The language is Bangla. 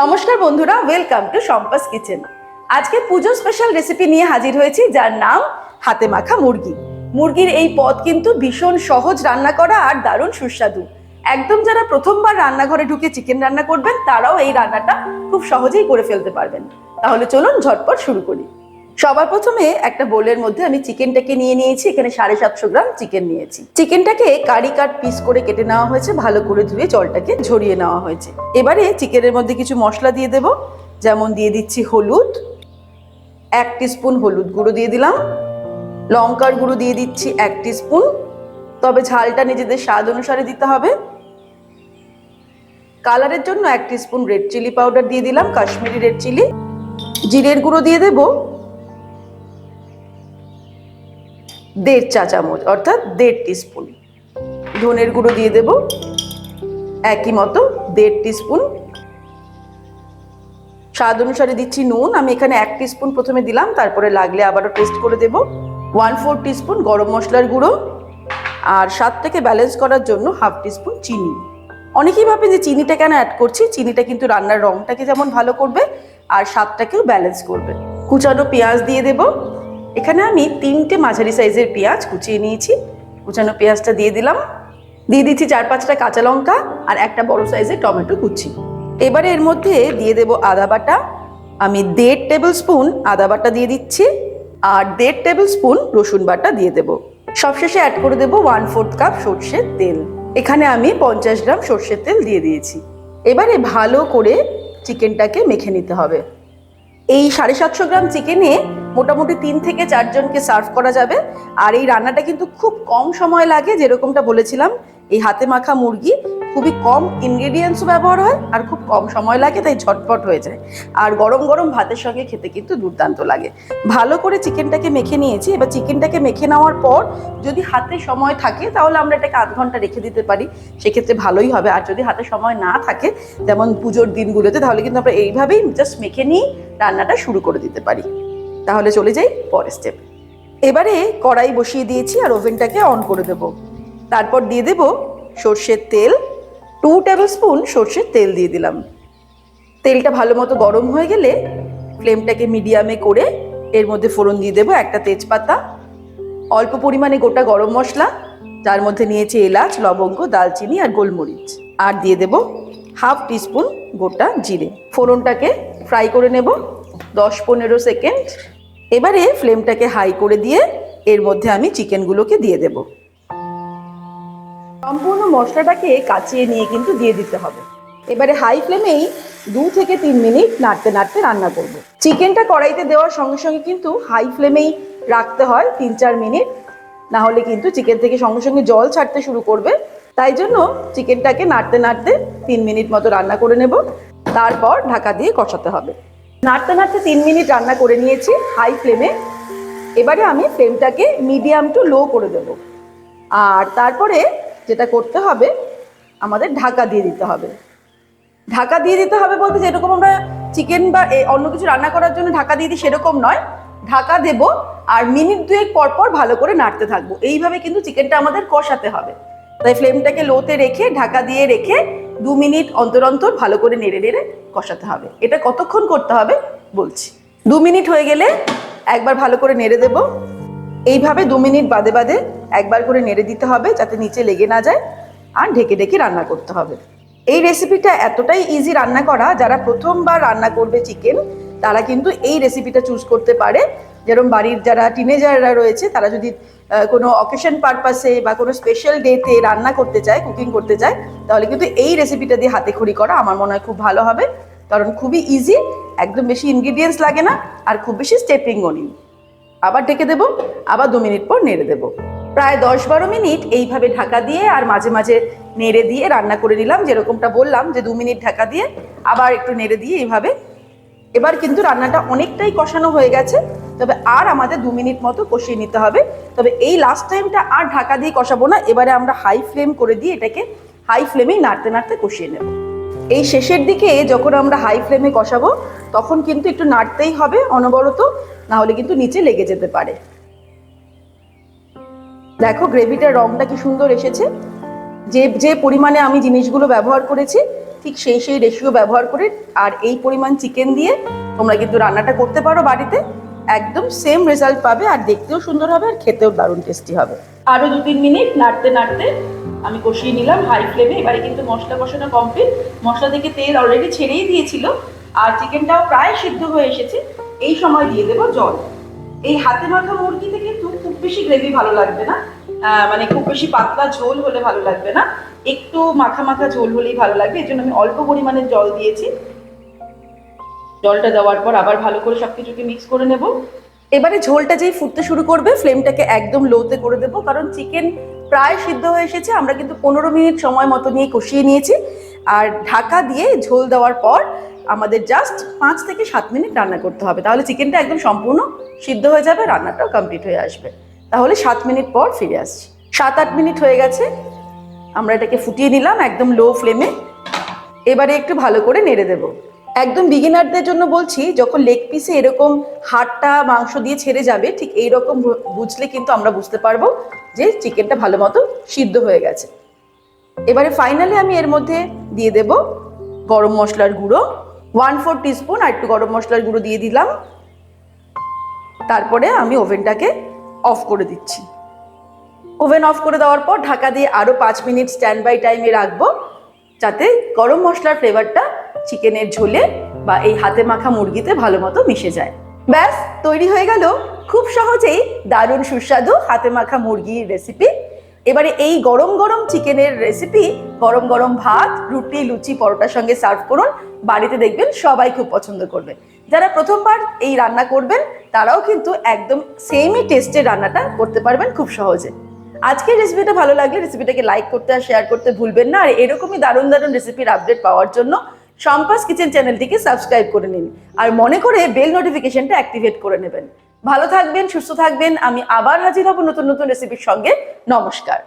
নমস্কার বন্ধুরা ওয়েলকাম টু সম্পাস কিচেন আজকে পুজো স্পেশাল রেসিপি নিয়ে হাজির হয়েছি, যার নাম হাতে মাখা মুরগি। মুরগির এই পদ কিন্তু ভীষণ সহজ রান্না করা আর দারুণ সুস্বাদু। একদম যারা প্রথমবার রান্নাঘরে ঢুকে চিকেন রান্না করবেন, তারাও এই রান্নাটা খুব সহজেই করে ফেলতে পারবেন। তাহলে চলুন ঝটপট শুরু করি। সবার প্রথমে একটা বোলের মধ্যে আমি চিকেনটাকে নিয়ে নিয়েছি, এখানে সাড়ে সাতশো গ্রাম চিকেন নিয়েছি। চিকেনটাকে কারি কাট পিস করে কেটে নেওয়া হয়েছে, ভালো করে ধুয়ে জলটাকে ঝরিয়ে নেওয়া হয়েছে। এবারে চিকেনের মধ্যে কিছু মশলা দিয়ে দেব, যেমন দিয়ে দিচ্ছি হলুদ, এক স্পুন হলুদ গুঁড়ো দিয়ে দিলাম, লঙ্কার গুঁড়ো দিয়ে দিচ্ছি এক স্পুন তবে ঝালটা নিজেদের স্বাদ অনুসারে দিতে হবে। কালারের জন্য এক স্পুন রেড চিলি পাউডার দিয়ে দিলাম, কাশ্মীরি রেড চিলি, জিরের গুঁড়ো দিয়ে দেবো দেড় চা চামচ, অর্থাৎ দেড় টিস্পুন ধনের গুঁড়ো দিয়ে দেব, একই মতো দেড় টিস্পুন স্বাদ অনুসারে দিচ্ছি নুন, আমি এখানে এক টিস্পুন প্রথমে দিলাম, তারপরে লাগলে আবারও টেস্ট করে দেব। ওয়ান ফোর টিস্পুন গরম মশলার গুঁড়ো, আর স্বাদটাকে ব্যালেন্স করার জন্য হাফ টিস্পুন চিনি। অনেকেই ভাবে যে চিনিটা কেন অ্যাড করছি, চিনিটা কিন্তু রান্নার রংটাকে যেমন ভালো করবে, আর স্বাদটাকেও ব্যালেন্স করবে। কুচানো পেঁয়াজ দিয়ে দেবো এখানে আমি তিনটে মাঝারি সাইজের পেঁয়াজ কুচিয়ে নিয়েছি। কুচানো পেঁয়াজটা দিয়ে দিলাম। দিয়ে দিচ্ছি চার পাঁচটা কাঁচা লঙ্কা আর একটা বড় সাইজের টমেটো কুচি। এবারে এর মধ্যে দিয়ে দেব আদা বাটা। আমি দেড় টেবিল স্পুন আদা বাটা দিয়ে দিচ্ছি আর দেড় টেবিল স্পুন রসুন বাটা দিয়ে দেব। সবশেষে অ্যাড করে দেব ওয়ান ফোর্থ কাপ সর্ষের তেল। এখানে আমি পঞ্চাশ গ্রাম সর্ষের তেল দিয়ে দিয়েছি। এবারে ভালো করে চিকেনটাকে মেখে নিতে হবে। এই সাড়ে সাতশো গ্রাম চিকেনে মোটামুটি তিন থেকে চারজনকে সার্ভ করা যাবে। আর এই রান্নাটা কিন্তু খুব কম সময় লাগে, যেরকমটা বলেছিলাম, এই হাতে মাখা মুরগি খুবই কম ইনগ্রেডিয়েন্টসও ব্যবহার হয় আর খুব কম সময় লাগে, তাই ঝটপট হয়ে যায়। আর গরম গরম ভাতের সঙ্গে খেতে কিন্তু দুর্দান্ত লাগে। ভালো করে চিকেনটাকে মেখে নিয়েছি, এবার চিকেনটাকে মেখে নেওয়ার পর যদি হাতে সময় থাকে, তাহলে আমরা এটাকে আধ ঘণ্টা রেখে দিতে পারি। সেক্ষেত্রে ভালোই হবে। আর যদি হাতে সময় না থাকে, যেমন পুজোর দিনগুলোতে, তাহলে কিন্তু আমরা এইভাবেই জাস্ট মেখে নিয়ে রান্নাটা শুরু করে দিতে পারি। তাহলে চলে যাই পরের স্টেপ এবারে কড়াই বসিয়ে দিয়েছি আর ওভেনটাকে অন করে দেব। তারপর দিয়ে দেব সর্ষের তেল। টু টেবিল স্পুন সর্ষের তেল দিয়ে দিলাম। তেলটা ভালো মতো গরম হয়ে গেলে ফ্লেমটাকে মিডিয়ামে করে এর মধ্যে ফোড়ন দিয়ে দেবো একটা তেজপাতা। অল্প পরিমাণে গোটা গরম মশলা, যার মধ্যে নিয়েছি এলাচ, লবঙ্গ, দালচিনি আর গোলমরিচ। আর দিয়ে দেব হাফ টিস্পুন গোটা জিরে। ফোড়নটাকে ফ্রাই করে নেব। দশ পনেরো সেকেন্ড। এবারে ফ্লেমটাকে হাই করে দিয়ে এর মধ্যে আমি চিকেনগুলোকে দিয়ে দেব। সম্পূর্ণ মশলাটাকে কাচিয়ে নিয়ে কিন্তু দিয়ে দিতে হবে। এবারে হাই ফ্লেমেই দু থেকে তিন মিনিট নাড়তে নাড়তে রান্না করব। চিকেনটা কড়াইতে দেওয়ার সঙ্গে সঙ্গে কিন্তু হাই ফ্লেমেই রাখতে হয় তিন চার মিনিট। না হলে কিন্তু চিকেন থেকে সঙ্গে সঙ্গে জল ছাড়তে শুরু করবে। তাই জন্য চিকেনটাকে নাড়তে নাড়তে তিন মিনিট মতো রান্না করে নেব। তারপর ঢাকা দিয়ে কষাতে হবে। নাড়তে নাড়তে তিন মিনিট রান্না করে নিয়েছি হাই ফ্লেমে এবারে আমি ফ্লেমটাকে মিডিয়াম টু লো করে দেব। আর তারপরে যেটা করতে হবে, আমাদের ঢাকা দিয়ে দিতে হবে। ঢাকা দিয়ে দিতে হবে বলতে যেরকম আমরা চিকেন বা অন্য কিছু রান্না করার জন্য ঢাকা দিয়ে দিই সেরকম নয়। ঢাকা দেব আর মিনিট দুয়েক পর পর ভালো করে নাড়তে থাকব। এইভাবে কিন্তু চিকেনটা আমাদের কষাতে হবে। তাই ফ্লেমটাকে লোতে রেখে, ঢাকা দিয়ে রেখে দু মিনিট অন্তর অন্তর ভালো করে নেড়ে নেড়ে কষাতে হবে। এটা কতক্ষণ করতে হবে বলছি। দু মিনিট হয়ে গেলে একবার ভালো করে নেড়ে দেব। এইভাবে দু মিনিট বাদে বাদে একবার করে নেড়ে দিতে হবে যাতে নিচে লেগে না যায় আর ঢেকে ঢেকে রান্না করতে হবে। এই রেসিপিটা এতটাই ইজি রান্না করা, যারা প্রথমবার রান্না করবে চিকেন তারা কিন্তু এই রেসিপিটা চুজ করতে পারে। যেরকম বাড়ির যারা টিনেজাররা রয়েছে, তারা যদি কোনো অকেশন পারপাসে বা কোনো স্পেশাল ডেতে রান্না করতে চায় কুকিং করতে চায়, তাহলে কিন্তু এই রেসিপিটা দিয়ে হাতে খড়ি করা আমার মনে হয় খুব ভালো হবে। কারণ খুবই ইজি একদম বেশি ইনগ্রিডিয়েন্টস লাগে না, আর খুব বেশি স্টেপিংও নেই। আবার ঢেকে দেবো, আবার দু মিনিট পর নেড়ে দেবো। প্রায় দশ বারো মিনিট এইভাবে ঢাকা দিয়ে আর মাঝে মাঝে নেড়ে দিয়ে রান্না করে নিলাম, যেরকমটা বললাম যে দু মিনিট ঢাকা দিয়ে আবার একটু নেড়ে দিয়ে এইভাবে। এবার কিন্তু রান্নাটা অনেকটাই কষানো হয়ে গেছে। তবে আর আমাদের দু মিনিট মতো কষিয়ে নিতে হবে। তবে এই লাস্ট টাইমটা আর ঢাকা দিয়ে কষাবো না, এবারে আমরা হাই ফ্লেম করে দিয়ে এটাকে হাই ফ্লেমেই নাড়তে নাড়তে কষিয়ে নেব। এই শেষের দিকে যখন আমরা হাই ফ্লেমে কষাবো, তখন কিন্তু একটু নাড়তেই হবে অনবরত, না হলে কিন্তু নিচে লেগে যেতে পারে। দেখো গ্রেভিটার রংটা কি সুন্দর এসেছে। যে যে পরিমাণে আমি জিনিসগুলো ব্যবহার করেছি, ঠিক সেই সেই রেশিও ব্যবহার করে আর এই পরিমাণ চিকেন দিয়ে তোমরা কিন্তু রান্নাটা করতে পারো বাড়িতে। একদম সেম রেজাল্ট পাবে, আর দেখতেও সুন্দর হবে, আর খেতেও দারুণ টেস্টি হবে। আরও দু তিন মিনিট নাড়তে নাড়তে আমি কষিয়ে নিলাম হাই ফ্লেমে এবারে কিন্তু মশলা কষানো কমপ্লিট মশলা থেকে তেল অলরেডি ছেড়েই দিয়েছিল, আর চিকেনটাও প্রায় সিদ্ধ হয়ে এসেছে। এই সময় দিয়ে দেবো জল। এই হাতে মাখা মুরগিতে কিন্তু খুব বেশি গ্রেভি ভালো লাগবে না। মানে খুব বেশি পাতলা ঝোল হলে ভালো লাগবে না। একটু মাখা মাখা ঝোল হলেই ভালো লাগবে। এর জন্য আমি অল্প পরিমাণে জল দিয়েছি। জলটা দেওয়ার পর আবার ভালো করে সবকিছুকে মিক্স করে নেব। এবারে ঝোলটা যেই ফুটতে শুরু করবে ফ্লেমটাকে একদম লোতে করে দেবো, কারণ চিকেন প্রায় সিদ্ধ হয়ে এসেছে, আমরা কিন্তু পনেরো মিনিট সময় মতো নিয়ে কষিয়ে নিয়েছি। আর ঢাকা দিয়ে ঝোল দেওয়ার পর আমাদের জাস্ট পাঁচ থেকে সাত মিনিট রান্না করতে হবে। তাহলে চিকেনটা একদম সম্পূর্ণ সিদ্ধ হয়ে যাবে, রান্নাটাও কমপ্লিট হয়ে আসবে। তাহলে সাত মিনিট পর ফিরে আসছি। সাত আট মিনিট হয়ে গেছে, আমরা এটাকে ফুটিয়ে নিলাম একদম লো ফ্লেমে এবারে একটু ভালো করে নেড়ে দেব। একদম বিগিনারদের জন্য বলছি, যখন লেগ পিসে এরকম হাড়টা, মাংস দিয়ে ছেড়ে যাবে, ঠিক এই রকম বুঝলে কিন্তু আমরা বুঝতে পারব যে চিকেনটা ভালো মতো সিদ্ধ হয়ে গেছে। এবারে ফাইনালি আমি এর মধ্যে দিয়ে দেব গরম মশলার গুঁড়ো। ওয়ান ফোর টিস্পুন আর একটু গরম মশলার গুঁড়ো দিয়ে দিলাম। তারপরে আমি ওভেনটাকে অফ করে দিচ্ছি। ওভেন অফ করে দেওয়ার পর ঢাকা দিয়ে আরও পাঁচ মিনিট স্ট্যান্ড বাই টাইমে রাখব, যাতে গরম মশলার ফ্লেভারটা চিকেনের ঝোলে বা এই হাতে মাখা মুরগিতে ভালো মতো মিশে যায়। ব্যাস, তৈরি হয়ে গেল খুব সহজেই দারুণ সুস্বাদু হাতে মাখা মুরগির রেসিপি এবারে এই গরম গরম চিকেনের রেসিপি গরম গরম ভাত, রুটি, লুচি, পরোটার সঙ্গে সার্ভ করুন। বাড়িতে দেখবেন সবাই খুব পছন্দ করবে। যারা প্রথমবার এই রান্না করবেন, তারাও কিন্তু একদম সেমই টেস্টের রান্নাটা করতে পারবেন খুব সহজে। আজকের রেসিপিটা ভালো লাগলে রেসিপিটাকে লাইক করতে আর শেয়ার করতে ভুলবেন না। আর এরকমই দারুণ দারুণ রেসিপির আপডেট পাওয়ার জন্য সম্পাস কিচেন চ্যানেলটিকে সাবস্ক্রাইব করে নিন আর মনে করে বেল নোটিফিকেশনটা অ্যাক্টিভেট করে নেবেন। ভালো থাকবেন, সুস্থ থাকবেন। আমি আবার হাজির হব নতুন নতুন রেসিপির সঙ্গে। নমস্কার।